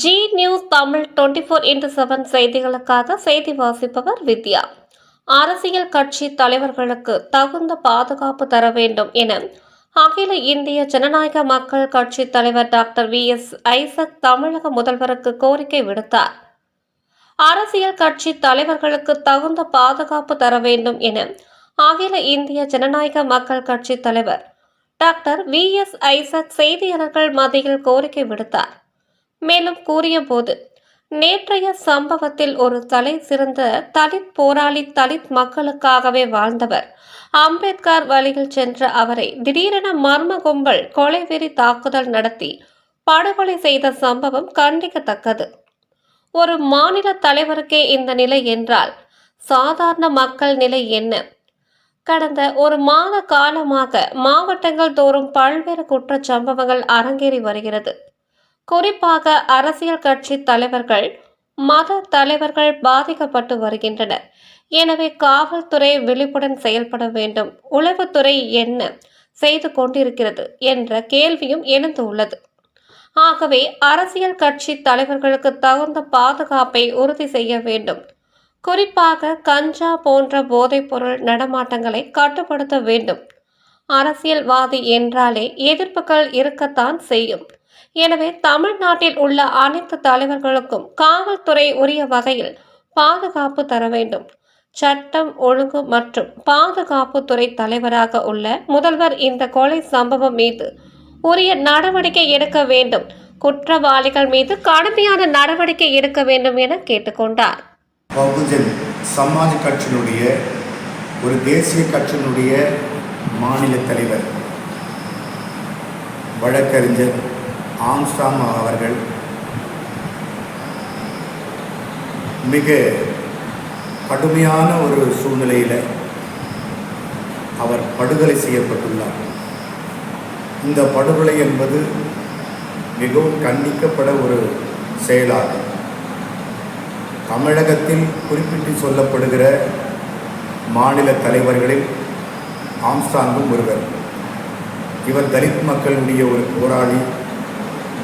Zee News Tamil twenty four into seven செய்திகளுக்காக செய்தி வாசிப்பவர் வித்யா. அரசியல் கட்சி தலைவர்களுக்கு தகுந்த பாதுகாப்பு தர வேண்டும் என அகில இந்திய ஜனநாயக மக்கள் கட்சி தலைவர் டாக்டர் வி எஸ் ஐசக் தமிழக முதல்வருக்கு கோரிக்கை விடுத்தார். அரசியல் கட்சி தலைவர்களுக்கு தகுந்த பாதுகாப்பு தர வேண்டும் என அகில இந்திய ஜனநாயக மக்கள் கட்சி தலைவர் டாக்டர் வி எஸ் ஐசக் செய்தியாளர்கள் மத்தியில் கோரிக்கை விடுத்தார். மேலும் கூறியபோது நேற்றைய சம்பவத்தில் ஒரு தலை சிறந்த தலித் போராளி தலித் மக்களுக்காகவே வாழ்ந்தவர். அம்பேத்கர் வழியில் சென்ற அவரை திடீரென மர்ம கும்பல் கொலைவெறி தாக்குதல் நடத்தி படுகொலை செய்த சம்பவம் கண்டிக்கத்தக்கது. ஒரு மாநில தலைவருக்கே இந்த நிலை என்றால் சாதாரண மக்கள் நிலை என்ன? கடந்த ஒரு மாத காலமாக மாவட்டங்கள் தோறும் பல்வேறு குற்ற சம்பவங்கள் அரங்கேறி வருகிறது. குறிப்பாக அரசியல் கட்சி தலைவர்கள் மத தலைவர்கள் பாதிக்கப்பட்டு வருகின்றனர். எனவே காவல்துறை விழிப்புடன் செயல்பட வேண்டும். உளவுத்துறை என்ன செய்து கொண்டிருக்கிறது என்ற கேள்வியும் எழுந்துள்ளது ஆகவே அரசியல் கட்சி தலைவர்களுக்கு தகுந்த பாதுகாப்பை உறுதி செய்ய வேண்டும். குறிப்பாக கஞ்சா போன்ற போதைப்பொருள் நடமாட்டங்களை கட்டுப்படுத்த வேண்டும். அரசியல்வாதி என்றாலே எதிர்ப்புகள் இருக்கத்தான் செய்யும். எனவே தமிழ்நாட்டில் உள்ள அனைத்து தலைவர்களுக்கும் காவல்துறை உரிய வகையில் பாதுகாப்பு தர வேண்டும். சட்டம் ஒழுங்கு மற்றும் பாதுகாப்பு துறை தலைவராக உள்ள முதல்வர் இந்த கொலை சம்பவம் மீது உரிய நடவடிக்கை எடுக்க வேண்டும். குற்றவாளிகள் மீது கடுமையான நடவடிக்கை எடுக்க வேண்டும் என கேட்டுக்கொண்டார். பகுஜன் சமாஜ் கட்சியினுடைய ஒரு தேசிய கட்சியினுடைய மாநில தலைவர் வழக்கறிஞர் ஆம்ஸ்டாம் அவர்கள் மிக கடுமையான ஒரு சூழ்நிலையில் அவர் படுகொலை செய்யப்பட்டுள்ளார். இந்த படுகொலை என்பது மிகவும் கண்டிக்கப்பட ஒரு செயலாகும். தமிழகத்தில் குறிப்பிட்டு சொல்லப்படுகிற மாநில தலைவர்களில் ஆம்ஸ்டாங்கும் ஒருவர். இவர் தலித் மக்களுடைய ஒரு போராளி.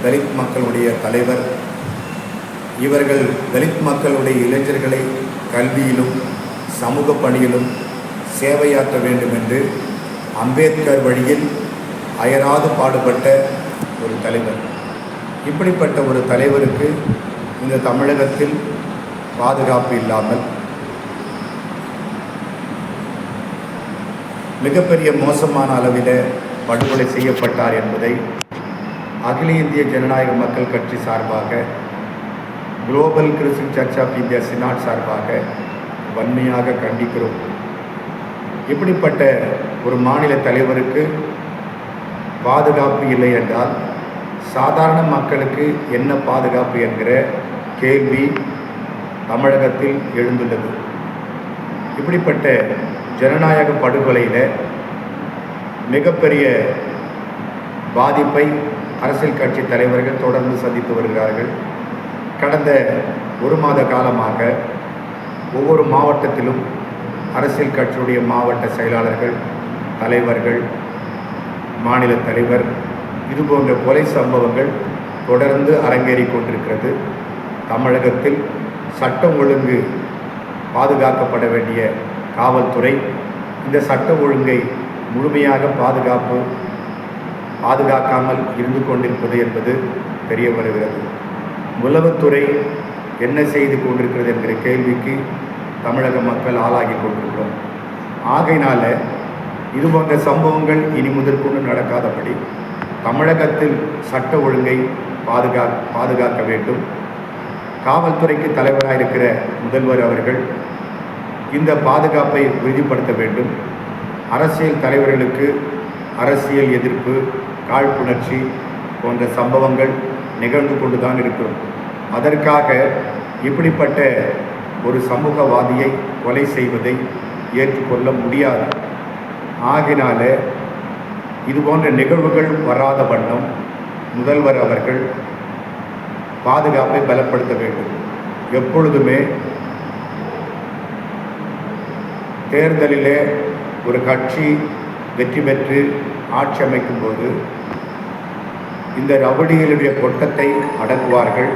தலித் மக்களுடைய தலைவர் இவர்கள் தலித் மக்களுடைய இளைஞர்களை கல்வியிலும் சமூக பணியிலும் சேவையாற்ற வேண்டும் என்று அம்பேத்கர் வழியில் அயராது பாடுபட்ட ஒரு தலைவர். இப்படிப்பட்ட ஒரு தலைவருக்கு இந்த தமிழகத்தில் பாதுகாப்பு இல்லாமல் மிகப்பெரிய மோசமான அளவில் படுகொலை செய்யப்பட்டார் என்பதை அகில இந்திய ஜனநாயக மக்கள் கட்சி சார்பாக Global Christian Church of India Synod சார்பாக வன்மையாக கண்டிக்கிறோம். இப்படிப்பட்ட ஒரு மாநில தலைவருக்கு பாதுகாப்பு இல்லை என்றால் சாதாரண மக்களுக்கு என்ன பாதுகாப்பு என்கிற கேள்வி தமிழகத்தில் எழுந்துள்ளது. இப்படிப்பட்ட ஜனநாயக படுகொலையில் மிகப்பெரிய பாதிப்பை அரசியல் கட்சி தலைவர்கள் தொடர்ந்து சந்தித்து வருகிறார்கள். கடந்த ஒரு மாத காலமாக ஒவ்வொரு மாவட்டத்திலும் அரசியல் கட்சியுடைய மாவட்ட செயலாளர்கள் தலைவர்கள் மாநில தலைவர் இதுபோன்ற கொலை சம்பவங்கள் தொடர்ந்து அரங்கேறி கொண்டிருக்கிறது. தமிழகத்தில் சட்டம் ஒழுங்கு பாதுகாக்கப்பட வேண்டிய காவல்துறை இந்த சட்ட ஒழுங்கை முழுமையாக பாதுகாப்பு பாதுகாக்காமல் இருந்து கொண்டிருப்பது என்பது தெரிய வருகிறது. உளவுத்துறை என்ன செய்து கொண்டிருக்கிறது என்கிற கேள்விக்கு தமிழக மக்கள் ஆளாகி கொண்டிருக்கிறோம். ஆகையினால இது போன்ற சம்பவங்கள் இனி முதற்கொண்டு நடக்காதபடி தமிழகத்தில் சட்ட ஒழுங்கை பாதுகா பாதுகாக்க வேண்டும். காவல்துறைக்கு தலைவராக இருக்கிற முதல்வர் அவர்கள் இந்த பாதுகாப்பை உறுதிப்படுத்த வேண்டும். அரசியல் தலைவர்களுக்கு அரசியல் எதிர்ப்பு காழ்ப்புணர்ச்சி போன்ற சம்பவங்கள் நிகழ்ந்து கொண்டு தான் இருக்கிறோம். அதற்காக இப்படிப்பட்ட ஒரு சமூகவாதியை கொலை செய்வதை ஏற்றுக்கொள்ள முடியாது. ஆகினால இது போன்ற நிகழ்வுகள் வராத வண்ணம் முதல்வர் அவர்கள் பாதுகாப்பை பலப்படுத்த வேண்டும். எப்பொழுதுமே தேர்தலிலே ஒரு கட்சி வெற்றி பெற்று ஆட்சி அமைக்கும் போது இந்த ரவடிகளுடைய கொட்டத்தை அடக்குவார்கள்.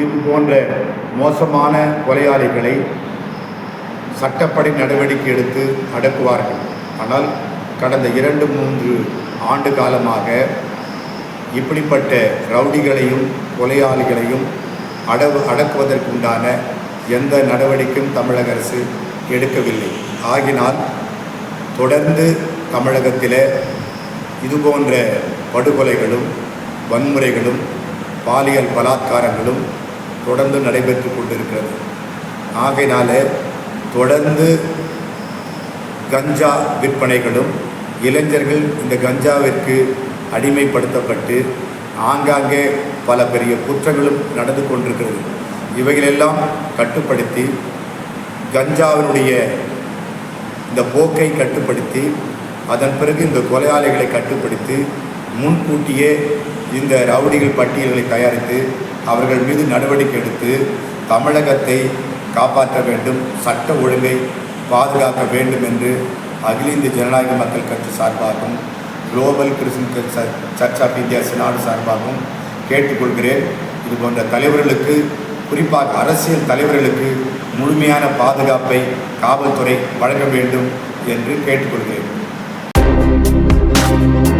இது போன்ற மோசமான கொலையாளிகளை சட்டப்படி நடவடிக்கை எடுத்து அடக்குவார்கள். ஆனால் கடந்த இரண்டு மூன்று ஆண்டு காலமாக இப்படிப்பட்ட ரவுடிகளையும் கொலையாளிகளையும் அடவு அடக்குவதற்குண்டான எந்த நடவடிக்கையும் தமிழக அரசு எடுக்கவில்லை. ஆகினால் தொடர்ந்து தமிழகத்தில் இதுபோன்ற படுகொலைகளும் வன்முறைகளும் பாலியல் பலாத்காரங்களும் தொடர்ந்து நடைபெற்று கொண்டிருக்கிறது. ஆகையினால தொடர்ந்து கஞ்சா விற்பனைகளும் இளைஞர்கள் இந்த கஞ்சாவிற்கு அடிமைப்படுத்தப்பட்டு ஆங்காங்கே பல பெரிய குற்றங்களும் நடந்து கொண்டிருக்கிறது. இவைகளெல்லாம் கட்டுப்படுத்தி கஞ்சாவினுடைய இந்த போக்கை கட்டுப்படுத்தி அதன் பிறகு இந்த கொலையாளிகளை கட்டுப்படுத்தி முன்கூட்டியே இந்த ரவுடிகள் பட்டியல்களை தயாரித்து அவர்கள் மீது நடவடிக்கை எடுத்து தமிழகத்தை காப்பாற்ற வேண்டும் சட்ட ஒழுங்கை பாதுகாக்க வேண்டும் என்று அகில இந்திய ஜனநாயக மக்கள் கட்சி சார்பாகவும் Global Christian Church of India Synod சார்பாகவும் கேட்டுக்கொள்கிறேன். இது போன்ற தலைவர்களுக்கு குறிப்பாக அரசியல் தலைவர்களுக்கு முழுமையான பாதுகாப்பை காவல்துறை வழங்க வேண்டும் என்று கேட்டுக்கொள்கிறேன். Thank you.